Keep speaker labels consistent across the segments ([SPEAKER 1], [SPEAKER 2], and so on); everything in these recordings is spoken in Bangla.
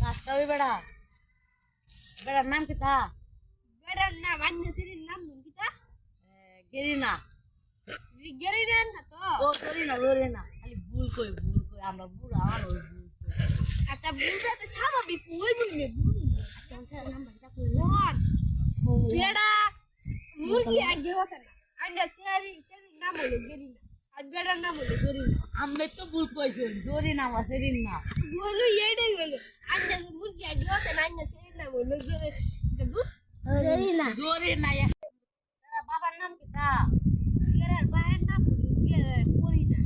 [SPEAKER 1] গাছটা ওই বেড়া বেড়ার নাম কি তা?
[SPEAKER 2] বেড়ার নাম আন্য সিরির নাম ধুন কি
[SPEAKER 1] তা?
[SPEAKER 2] গেরিনা। গেরিনা না তো?
[SPEAKER 1] ও গেরিনা গেরিনা। খালি ভুল কই ভুল কই আমরা বুড়া আর ওই ভুল
[SPEAKER 2] আচ্ছা ভুলটা তো স্বাভাবিক ওই ভুল নে
[SPEAKER 1] ভুল আচ্ছা আচ্ছা নাম্বারটা কই?
[SPEAKER 2] মুরগি আগে হসে না? আন্য সিরির নাম হলো গেরিনা। বেড়ার নাম হলো না
[SPEAKER 1] তো ভুল কইছি জরি নাম আছে রিন না
[SPEAKER 2] বলো। এইটাই হলো আন্য মুরগি হচ্ছে না সিরির নাম হলো গেরি দুধ
[SPEAKER 1] গেরিনা জরি না বাবার নাম কি তা?
[SPEAKER 2] সিরার বাহের নাম হলো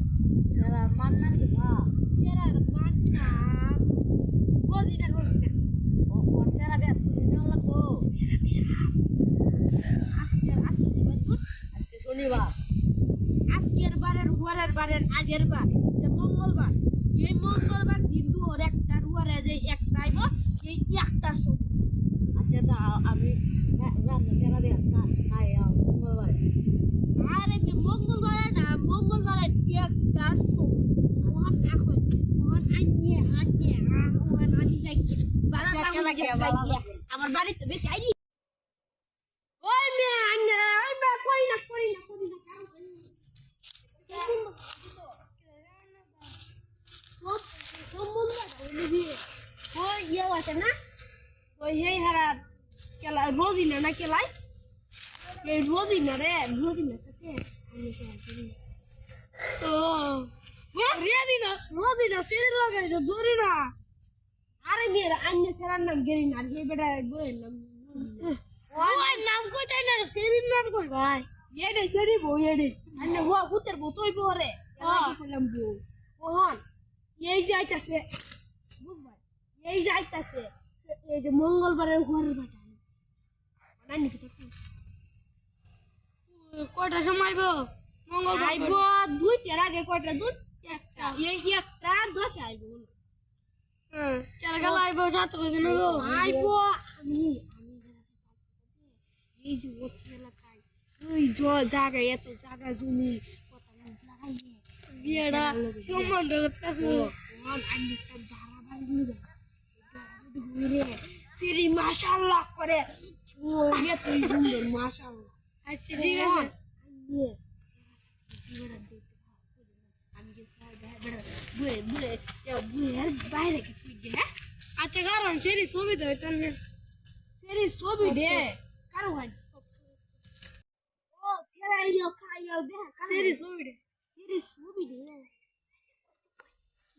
[SPEAKER 1] মান নাম কি তা?
[SPEAKER 2] সিরার মান নাম রোজিনা রোজিনা।
[SPEAKER 1] ও কোন তুমি নাম
[SPEAKER 2] আজকের আজকে দিবা দুধ
[SPEAKER 1] আজকে শনিবার
[SPEAKER 2] আজকের বারের হুয়ারের আগের বার যে মঙ্গলবার এই মঙ্গলবার দিন দুয়ার একটা হুয়ারে যে একটা আইব এই একটা সময়
[SPEAKER 1] আচ্ছা তা আমি রান্না সারা খাই মঙ্গলবার
[SPEAKER 2] আর মঙ্গলবার না একটা সময় এখন আনিয়ে আনিয়ে যাই।
[SPEAKER 1] লাগে।
[SPEAKER 2] আমার বাড়িতে বেশি আইনি ওই মেয়ে আন্না ওই মেয়ে কই না কই না কই না কারণ কই না ওই ইয়ে আছে না ওই হেই হারা কেলা রোজিনা না কেলাই? এই রোজিনা রে রোজিনার সাথে তো রেদিনা রোজিনা সেরে লাগাই তো ধরি না। আরে মেয়েরা আন্য সেরার নাম গেরি না হে বেটা বইয়ের নাম ওই নাম। কই তাই না সেরির নাম কই? ভাই এডে সেরি বউ এডে। আন্য হুয়া হুতের বউ তুই বরে কি কইলাম বউ। ওহন এই যাইতাছে বুঝবাই এই যাইতাছে এই যে মঙ্গলবারের ঘরের বাটা নানি কি কয়টা সময় গো? মঙ্গলবার আইব দুইটার আগে কয়টা? দুধ একটা। এই একটা দশ আইব কেন গেল আইব সাত বাজে না গো? আইব। আমি আমি এই যে ওঠে এলাকায় ওই জ জায়গায় এত জায়গা জমি কত লাগাইয়ে। বিয়েটা সম্বন্ধ করতেছে। ভাড়া বাড়ি সিরি মাশাআল্লাহ করে। ইয়ে তুই সুন্দর মাশাআল্লাহ। আচ্ছা ঠিক আছে। আচ্ছা কারণ সেরি ছবি তো সেরি ছবি দে। কারও হয় ও ফেরাইও খাইও দে সেরি ছবি দে। সেরি ছবি দে।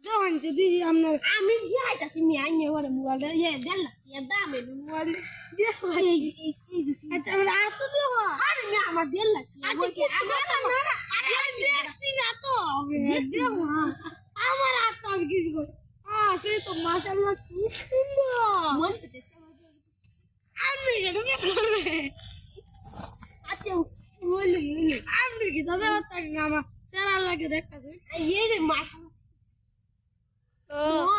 [SPEAKER 2] যখন যদি আপনার আমি যাইতাছি মি আইনে ওরে মোবাইল ইয়ে দেন ইয়ে দামে মোবাইল আচ্ছা আমরা এত দেব আরে আমার দেন না আচ্ছা আমার দেখছি না তো। আমার আমি কিছু করি সে তো মাশাআল্লাহ কি সুন্দর মন আমি এটা করবে আচ্ছা বলি আমি কি দাদা তাকে আমার সারা লাগে দেখা এই রে মাশাআল্লাহ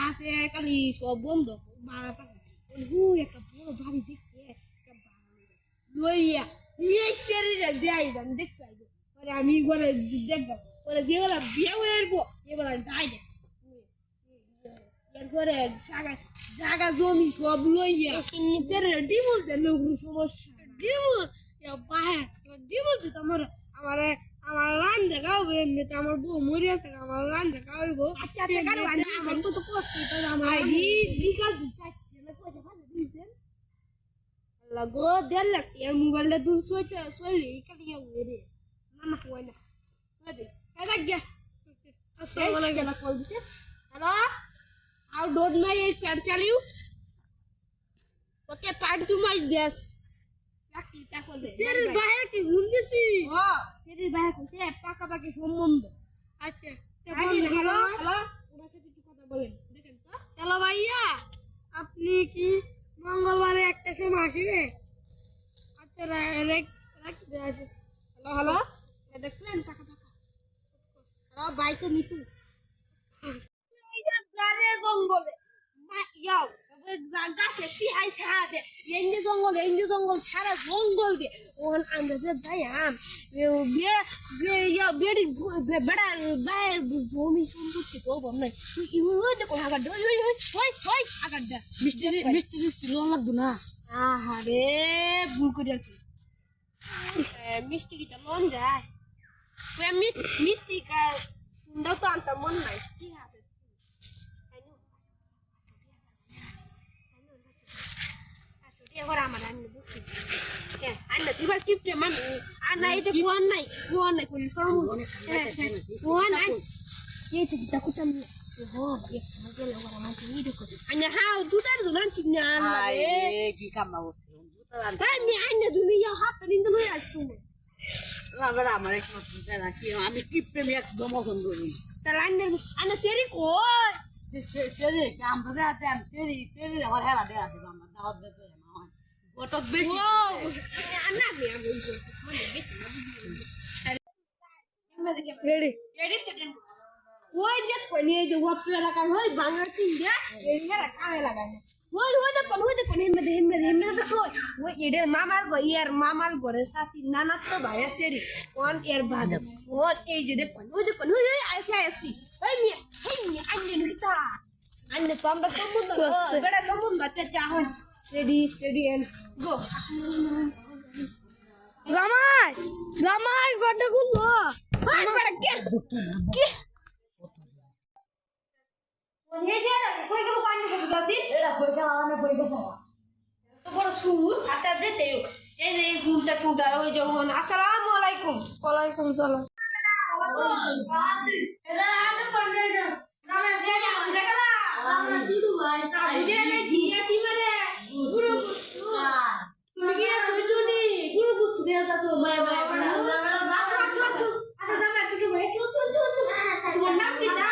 [SPEAKER 2] আছে খালি সব বন্ধ ভাড়া পাবে হু একটা বড় বাড়ি দেখতে। লইয়া এই শরীরে দেয় দাম দেখতে আইবো। পরে আমি ঘরে দেখব পরে যেগুলো বিয়ে হয়ে আসব এবার দায় দেয় এরপরে জায়গা জায়গা জমি সব লইয়া সেরে ডিভোর্স দেন কোনো সমস্যা। ডিভোর্স? বাহে ডিভোর্স দিতে আমার আমার আমার রান দেখাও এমনিতে আমার বউ মরে আছে আমার রান দেখাও গো আচ্ছা আচ্ছা আমার তো তো কষ্ট তো আমার বিকাল লাগো দেড় লাখ এর মোবাইলটা দূর সইতে সইলে কাটিয়ে উড়ে না না হয় না এটা গিয়া? আসসালামু আলাইকুম। কল দিতে hello? How don't my fan tell you? Okay, part to my desk. সেরির বাইরে কি ঘুম গেছি ও সেরির বাইরে কইছে পাকাপাকি সম্বন্ধ। আচ্ছা হ্যালো? হ্যালো? ওনার সাথে একটু কথা বলেন। দেখেন তো। হ্যালো ভাইয়া আপনি কি মঙ্গলবারে একটা সময় আসিবে? আচ্ছা হ্যালো হ্যালো? দেখলেন টাকা টাকা। হ্যালো বাইকে নিতু। জঙ্গলে। মা- ইয়াও। গাছে সিহাই সাহা দে এন্ডে জঙ্গল এন্ডে জঙ্গল সারা জঙ্গল দে ওখান আমরা যে যাই আম বিয়ে বিয়ে ইয়া বেড়ি বাইরে জমি সম্পত্তি তো বল নাই। ওই দেখো আগার ওই ওই ওই ওই ওই আগার দা
[SPEAKER 1] মিষ্টি মিষ্টি মিষ্টি লোন লাগতো না?
[SPEAKER 2] আহারে ভুল করে আছি। মিষ্টি কিটা মন যায়। মিষ্টি কা দাও তো আনতে মন নাই। কি আছে এবার আমার আনলে বুঝছি আনলে এবার কিপটে মান আনা এটা কোয়ান নাই কোয়ান নাই কোন সরম কোয়ান নাই। এই যে মজা লাগা আমার কি দেখো তাই আমি
[SPEAKER 1] আমার আমার আমি আমি একদম পছন্দ করি
[SPEAKER 2] আইনে আইনে চেরি কই?
[SPEAKER 1] সেরে কাম তো আমি সেরি সেরি আমার হেলা দেয়া আমার দাওয়াত গটক বেশি।
[SPEAKER 2] রেডি রেডি স্টার্ট ওই যে কোনি এই যে ওয়াট এলাকার হই বাংলা চিন্ডা এই হেরা কামে লাগায় না ওই ওই যে কোন ওই যে কোন হিমে হিমে হিমে তো কই ওই এডে মামার গো ইয়ার মামার ঘরে সাসি নানা তো ভাই সেরি কোন এর বাদ। ও এই যে দেখ কোন ওই যে কোন ওই আইসি আইসি ওই মি হেই মি আন্নে নিতা আন্নে তো আমরা সম্বন্ধ বড় সম্বন্ধ চাচা হন। রেডি স্টেডি এন্ড গো রামাই রামাই গড্ডা গুলো কে তো বড় সুর। এই যে ঘুমটা টুটা ওই যখন আসসালামু আলাইকুম। ওয়ালাইকুম সালাম। এটা আদে আমরা আমরা ভাই গিয়েছি মানে গুরু তুমি কি তুই তুনি গুরু বুঝতে দেয়া তো মায়া মায়া বড় বড় বাপ আচ্ছা দামা তুই ভাই চু চু চু চু তোমার নাম কি দা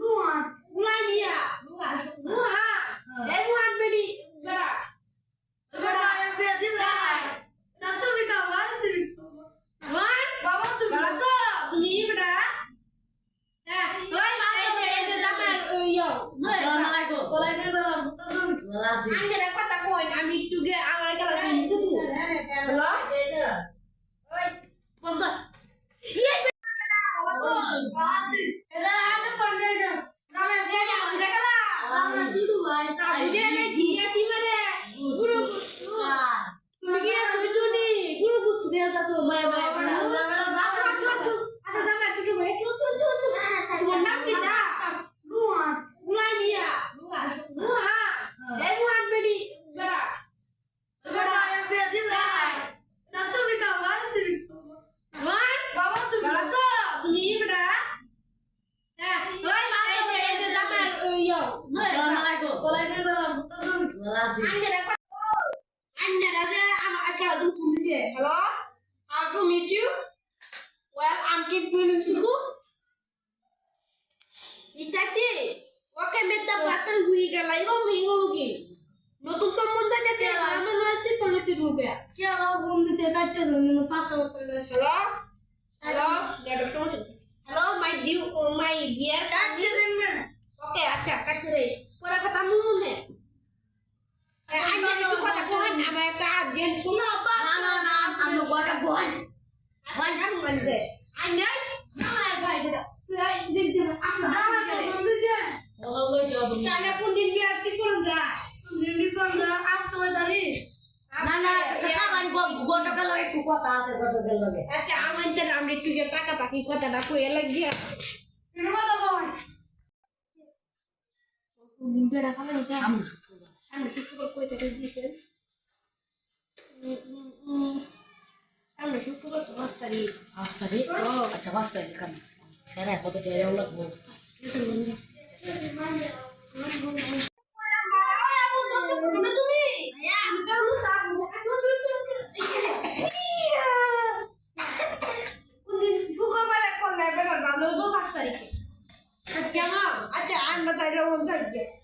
[SPEAKER 2] রুহান উলাই মিয়া রুহান রুহান এই রুহান বেডি বড়া বড়া আমি বেদি ভাই না তুমি কা ভাই তুমি ভাই বাবা তুমি বাসো তুমি বড়া হ্যাঁ ওই এই যে দামা ইয়ো
[SPEAKER 1] আসসালামু আলাইকুম
[SPEAKER 2] ওয়ালাইকুম আঙ্গেরা কথা কই আমি একটু গে আমার গেলা দিছি হ্যালো বন্ধ ইয়ে এটা আদে পঙ্গে যা নামে যেটা আমরা গেলা আমরা জিদু ভাই বুঝে নে গিয়েছি মানে গুরু তুমি কি তুই তুনি গুরু বুঝতে দেয়া তো মায়া মায়া বড় বড় বাপ আচ্ছা দামা একটু ভাই চু চু চু চু তোমার নাম কি দা রুহান উলাই মিয়া রুহান রুহান এই রুহান বেডি বড়া বড়া আমি বেদি ভাই না তুমি কা ভাই তুমি ভাই বাবা তুমি বাসো তুমি বড়া হ্যাঁ ওই এই যে এই যে দামা ইয়ো
[SPEAKER 1] আসসালামু আলাইকুম
[SPEAKER 2] Anda dapat. Anda ada anak akal tu kunci. Hello, how to meet you? Well, I'm Kim Pun Tuku. Itati, ওকে মেটা বাতাল হুই গেল এরম হিঙ্গো লুকি নতুন তো মধ্যে গেছে আমার নয় রুপে
[SPEAKER 1] কি আমার ফোন দিতে কাটতে ধরুন পাতা
[SPEAKER 2] হ্যালো হ্যালো নেটওয়ার্ক সমস্যা হ্যালো মাই ডিউ মাই ডিয়ার
[SPEAKER 1] কাটতে দেন না
[SPEAKER 2] ওকে আচ্ছা কাটতে দেই পরে কথা মুনে আমার একটা আর্জেন্ট শুনো
[SPEAKER 1] না না না আমি গোটা
[SPEAKER 2] আমার ভাই বেটা। তুই আই দিন দিন আসো দাঁড়া কোন দিকে।
[SPEAKER 1] ওই যে
[SPEAKER 2] তাহলে কোন দিন বিয়ার কি করুন যা? দিন কোন যা আসতে হয় দাঁড়ি।
[SPEAKER 1] না না কাকা বাড়ি গোটকের লগে একটু কথা আছে গোটকের লগে
[SPEAKER 2] আচ্ছা আমার তাহলে আমরা একটু যে পাকা উম, উম। সামনে শুক্রবার তো পাঁচ তারিখ।
[SPEAKER 1] পাঁচ তারিখ? আচ্ছা পাঁচ তারিখ স্যার কত টাকা লাগবো
[SPEAKER 2] আচ্ছা আমরা তাইলে